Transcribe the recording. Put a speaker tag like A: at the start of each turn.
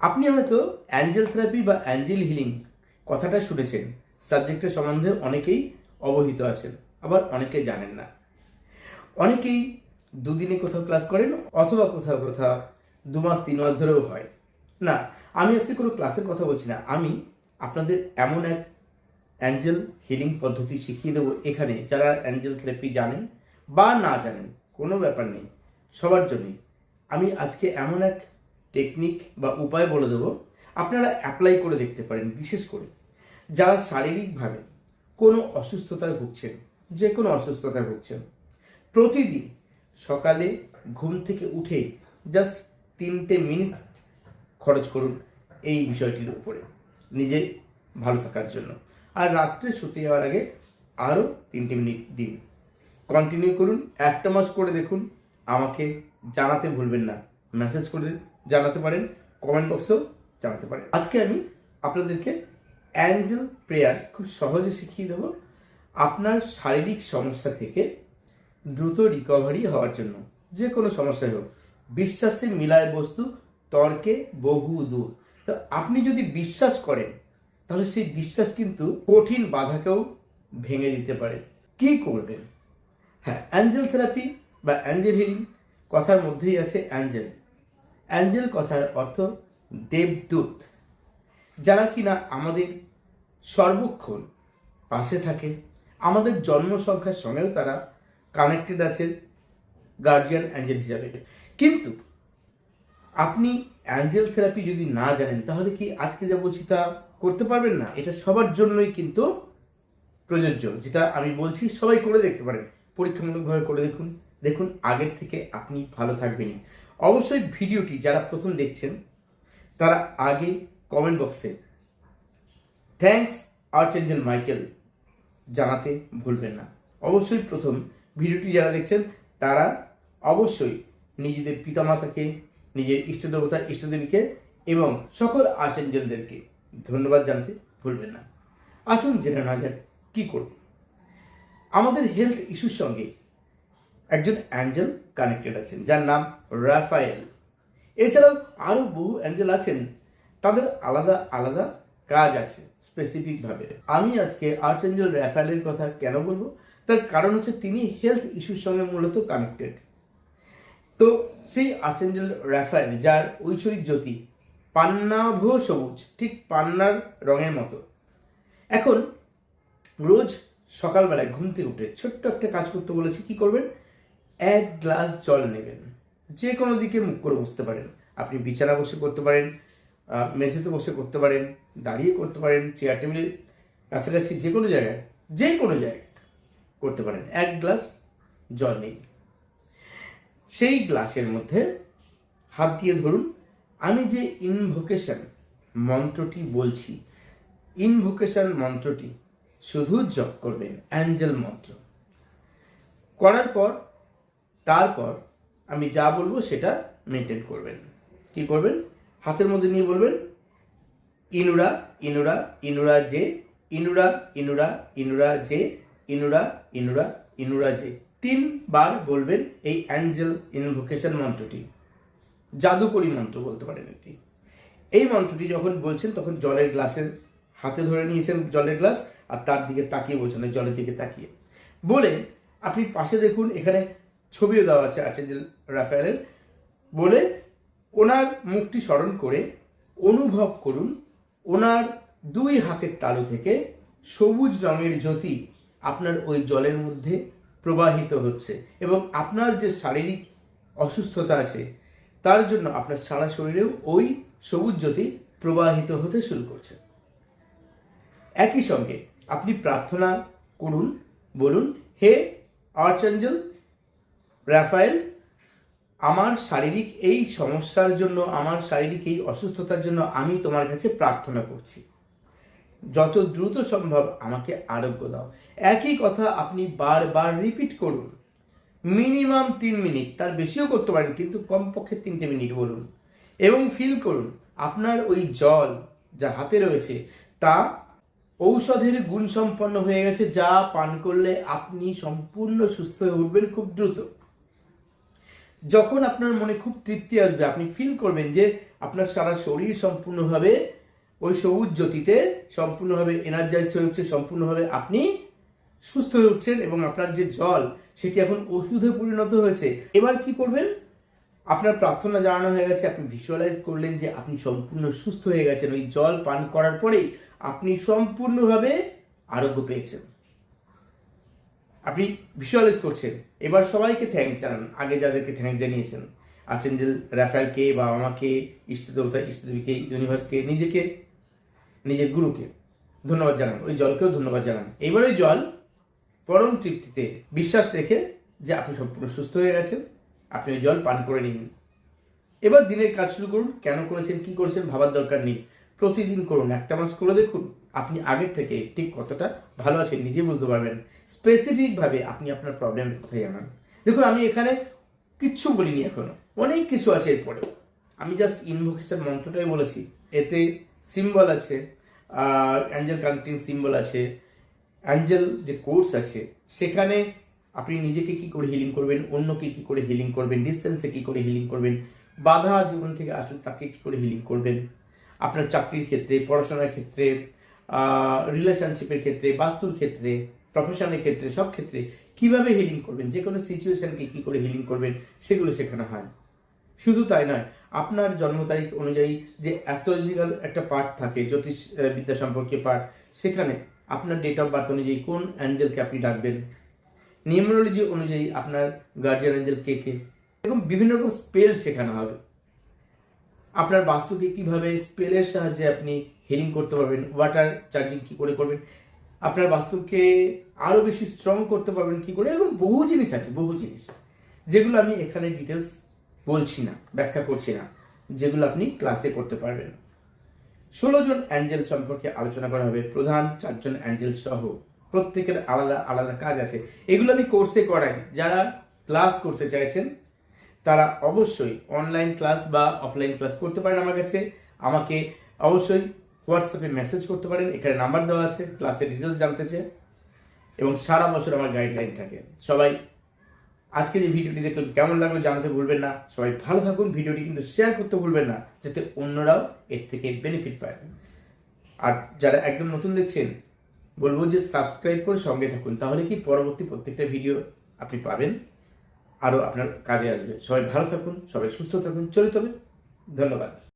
A: আপনি হয়তো angel therapy বা অ্যাঞ্জেল হিলিং কথাটা শুনেছেন। সাবজেক্টের সম্বন্ধে অনেকেই অবহিত আছেন, আবার অনেকে জানেন না। অনেকেই দুদিনে কোথাও ক্লাস করেন অথবা কোথাও কোথাও দু মাস, তিন মাস ধরেও হয়। না, আমি আজকে কোনো ক্লাসের কথা বলছি না। আমি আপনাদের এমন এক অ্যাঞ্জেল হিলিং পদ্ধতি শিখিয়ে দেবো এখানে। যারা অ্যাঞ্জেল থেরাপি জানেন বা না জানেন, কোনো ব্যাপার নেই। সবার জন্যই। আমি আজকে এমন এক টেকনিক বা উপায় বলে দেবো। আপনারা অ্যাপ্লাই করে দেখতে পারেন, বিশেষ করে যারা শারীরিকভাবে কোনো অসুস্থতায় ভুগছেন, যে কোনো অসুস্থতায় ভুগছেন, প্রতিদিন সকালে ঘুম থেকে উঠে জাস্ট তিনটে মিনিট খরচ করুন এই বিষয়টির উপরে, নিজে ভালো থাকার জন্য। আর রাত্রে শুতে যাওয়ার আগে আরও তিনটে মিনিট দিন। কন্টিনিউ করুন, একটা মাস করে দেখুন, আমাকে জানাতে ভুলবেন না। মেসেজ করে জানাতে পারেন কমেন্ট বক্সেও জানাতে পারেন। আজকে আমি আপনাদেরকে অ্যাঞ্জেল প্রেয়ার খুব সহজে শিখিয়ে দেবো আপনার শারীরিক সমস্যা থেকে দ্রুত রিকভারি হওয়ার জন্য। যে কোনো সমস্যাই হোক, বিশ্বাসে মিলায় বস্তু, তর্কে বহু দূর। তো আপনি যদি বিশ্বাস করেন, তাহলে সেই বিশ্বাস কিন্তু কঠিন বাধাকেও ভেঙে দিতে পারে। কি করবেন? হ্যাঁ অ্যাঞ্জেল থেরাপি বা অ্যাঞ্জেল হিলিং কথার মধ্যেই আছে অ্যাঞ্জেল অ্যাঞ্জেল কথার অর্থ দেবদূত, যারা কিনা আমাদের সর্বক্ষণ পাশে থাকে। আমাদের জন্ম সংখ্যার সঙ্গেও তারা কানেক্টেড আছে গার্জিয়ান অ্যাঞ্জেল হিসাবে। কিন্তু আপনি অ্যাঞ্জেল থেরাপি যদি না জানেন, তাহলে কি আজকে যা বলছি তা করতে পারবেন না? এটা সবার জন্যই কিন্তু প্রযোজ্য, যেটা আমি বলছি সবাই করে দেখতে পারেন। পরীক্ষামূলকভাবে করে দেখুন। দেখুন, আগের থেকে আপনি ভালো থাকবেনই। অবশ্যই ভিডিওটি যারা প্রথম দেখছেন, তারা আগে কমেন্ট বক্সে থ্যাঙ্কস আর্চেঞ্জেল মাইকেল জানাতে ভুলবেন না। অবশ্যই প্রথম ভিডিওটি যারা দেখছেন, তারা অবশ্যই নিজেদের পিতামাতাকে, নিজের ইষ্ট দেবতা ইষ্টদেবীকে এবং সকল আর্চেঞ্জেলদেরকে ধন্যবাদ জানাতে ভুলবেন না। আসুন জেনে নেওয়া যাক কী করব। আমাদের হেলথ ইস্যুর সঙ্গে একজন অ্যাঞ্জেল কানেক্টেড আছেন, যার নাম রাফায়েল। এছাড়াও আরও বহু অ্যাঞ্জেল আছেন, তাদের আলাদা আলাদা কাজ আছে স্পেসিফিকভাবে। আমি আজকে আর্চ অ্যাঞ্জেল র্যাফায়েলের কথা কেন বলব? তার কারণ হচ্ছে তিনি হেলথ ইস্যুর সঙ্গে মূলত কানেক্টেড। তো সেই আর্চ আর্চেঞ্জেল র্যাফায়েল যার ঐশ্বরিক জ্যোতি পান্নাভ সবুজ, ঠিক পান্নার রঙের মতো। এখন রোজ সকালবেলায় ঘুম থেকে উঠে ছোট্ট একটা কাজ করতে বলেছি, কি করবেন? এক গ্লাস জল নেবেন। যে কোনো দিকে মুখ করে বসতে পারেন। আপনি বিছানা বসে করতে পারেন মেঝেতে বসে করতে পারেন, দাঁড়িয়ে করতে পারেন চেয়ার টেবিলের কাছাকাছি যে কোনো জায়গায় যে কোনো জায়গায় করতে পারেন। এক গ্লাস জল নেই। সেই গ্লাসের মধ্যে হাত দিয়ে ধরুন, আমি যে ইনভোকেশন মন্ত্রটি বলছি ইনভোকেশন মন্ত্রটি শুধু জপ করবেন অ্যাঞ্জেল মন্ত্র। করার পর তারপর আমি যা বলব সেটা মেনটেন করবেন। কি করবেন? হাতের মধ্যে নিয়ে বলবেন, ইনুরা ইনুরা ইনুরা যে, ইনুরা ইনুরা ইনুরা যে, ইনুরা ইনুরা ইনুরা যে। তিনবার বলবেন এই অ্যাঞ্জেল ইনভোকেশন মন্ত্রটি। জাদুকরি মন্ত্র বলতে পারেন এটি। এই মন্ত্রটি যখন বলছেন, তখন জলের গ্লাসের হাতে ধরে নিয়েছেন জলের গ্লাস, আর তার দিকে তাকিয়ে বলছেন, জলের দিকে তাকিয়ে। বলে, আপনি পাশে দেখুন, এখানে ছবিও দেওয়া আছে আর্চেঞ্জেল রাফায়েলের বলে ওনার মুখটি স্মরণ করে অনুভব করুন ওনার দুই হাতের তালু থেকে সবুজ রঙের জ্যোতি আপনার ওই জলের মধ্যে প্রবাহিত হচ্ছে এবং আপনার যে শারীরিক অসুস্থতা আছে, তার জন্য আপনার সারা শরীরেও ওই সবুজ জ্যোতি প্রবাহিত হতে শুরু করছে। একই সঙ্গে আপনি প্রার্থনা করুন, বলুন, হে আর্চেঞ্জেল রাফায়েল, আমার শারীরিক এই সমস্যার জন্য, আমার শারীরিক এই অসুস্থতার জন্য আমি তোমার কাছে প্রার্থনা করছি। যত দ্রুত সম্ভব আমাকে আরোগ্য দাও। একই কথা আপনি বারবার রিপিট করুন। মিনিমাম তিন মিনিট তার বেশিও করতে পারেন, কিন্তু কমপক্ষে তিনটে মিনিট বলুন। এবং ফিল করুন, আপনার ওই জল যা হাতে রয়েছে, তা ঔষধের গুণ সম্পন্ন হয়ে গেছে, যা পান করলে আপনি সম্পূর্ণ সুস্থ হয়ে উঠবেন খুব দ্রুত। যখন আপনার মনে খুব তৃপ্তি আসবে, আপনি ফিল করবেন যে আপনার সারা শরীর সম্পূর্ণভাবে ওই সবুজ জ্যোতিতে সম্পূর্ণভাবে এনার্জাইজ হয়ে উঠছে, সম্পূর্ণভাবে আপনি সুস্থ হয়ে উঠছেন এবং আপনার যে জল, সেটি এখন ওষুধে পরিণত হয়েছে। এবার কি করবেন? আপনার প্রার্থনা জানানো হয়ে গেছে, আপনি ভিজুয়ালাইজ করলেন যে আপনি সম্পূর্ণ সুস্থ হয়ে গেছেন। ওই জল পান করার পরেই আপনি সম্পূর্ণভাবে আরোগ্য পেয়েছেন। আপনি ভিজুয়ালাইজ করছেন। এবার সবাইকে থ্যাংক জানান। আগে যাদেরকে থ্যাংক জানিয়েছেন, আর্চেঞ্জেল, রাফায়েলকে বা আমাকে ইষ্টদেবতা, ইষ্টদেবীকে, ইউনিভার্সকে, নিজেকে, নিজের গুরুকে ধন্যবাদ জানান। ওই জলকেও ধন্যবাদ জানান। এবার ওই জল পরম তৃপ্তিতে বিশ্বাস রেখে যে আপনি সম্পূর্ণ সুস্থ হয়ে গেছেন, আপনি ওই জল পান করে নিন। এবার দিনের কাজ শুরু করুন। কেন করেছেন, কি করেছেন ভাবার দরকার নেই। প্রতিদিন করুন। একটা মাস করে দেখুন। আপনি আগের থেকে ঠিক কতটা ভালো আছেন নিজে বুঝতে পারবেন। স্পেসিফিকভাবে আপনি আপনার প্রবলেমের কথাই জানান দেখুন, আমি এখানে কিচ্ছু বলিনি এখনও। অনেক কিছু আছে এরপরেও। আমি জাস্ট ইনভোকেশন মন্ত্রটাই বলেছি। এতে সিম্বল আছে অ্যাঞ্জেল কানেক্টিং সিম্বল আছে অ্যাঞ্জেল যে কোর্স আছে, সেখানে আপনি নিজেকে কি করে হিলিং করবেন, অন্যকে কি করে হিলিং করবেন ডিস্টেন্সে কি করে হিলিং করবেন, বাধা জীবন থেকে আসলে তাকে কি করে হিলিং করবেন, আপনার চাকরির ক্ষেত্রে, পড়াশোনার ক্ষেত্রে রিলেশনশিপের ক্ষেত্রে, বাস্তুর ক্ষেত্রে প্রফেশনের ক্ষেত্রে, সব ক্ষেত্রে কীভাবে হিলিং করবেন? যে কোনো সিচুয়েশনকে কী করে হিলিং করবেন, সেগুলো শেখানো হয়। শুধু তাই নয়, আপনার জন্ম তারিখ অনুযায়ী যে অ্যাস্ট্রোলজিক্যাল একটা পার্ট থাকে জ্যোতিষ বিদ্যা সম্পর্কে পার্ট সেখানে আপনার ডেট অফ বার্থ অনুযায়ী কোন অ্যাঞ্জেলকে আপনি ডাকবেন? নিউমোলজি অনুযায়ী আপনার গার্জিয়ান অ্যাঞ্জেল কে কে? এরকম বিভিন্ন রকম স্পেল শেখানো হবে। আপনার বাস্তুকে কীভাবে স্পেলের সাহায্যে আপনি হিলিং করতে পারবেন ওয়াটার চার্জিং কি করে করবেন, আপনার বাস্তুকে আরও বেশি স্ট্রং করতে পারবেন কি করে, এরকম বহু জিনিস আছে, বহু জিনিস। যেগুলো আমি এখানে ডিটেলস বলছি না, ব্যাখ্যা করছি না, যেগুলো আপনি ক্লাসে করতে পারবেন। ষোলো জন অ্যাঞ্জেল সম্পর্কে আলোচনা করা হবে, প্রধান চারজন অ্যাঞ্জেল সহ, প্রত্যেকের আলাদা আলাদা কাজ আছে। এগুলো আমি কোর্সে করাই, যারা ক্লাস করতে চাইছেন, তারা অবশ্যই অনলাইন ক্লাস বা অফলাইন ক্লাস করতে পারেন আমার কাছে। আমাকে অবশ্যই হোয়াটসঅ্যাপে মেসেজ করতে পারেন, এখানে নাম্বার দেওয়া আছে ক্লাসের ডিটেলস জানতে চাই, এবং সারা বছর আমার গাইডলাইন থাকে। সবাই, আজকে যে ভিডিওটি দেখলেন, কেমন লাগল জানাতে ভুলবেন না। সবাই ভালো থাকুন, ভিডিওটি কিন্তু শেয়ার করতে ভুলবেন না, যাতে অন্যরাও এর থেকে বেনিফিট পায়। আর যারা একদম নতুন দেখছেন, বলব যে সাবস্ক্রাইব করে সঙ্গে থাকুন, তাহলে কি পরবর্তী প্রত্যেকটা ভিডিও আপনি পাবেন, আরও আপনার কাজে আসবে। সবাই ভালো থাকুন, সবাই সুস্থ থাকুন, চলিত হবে। ধন্যবাদ।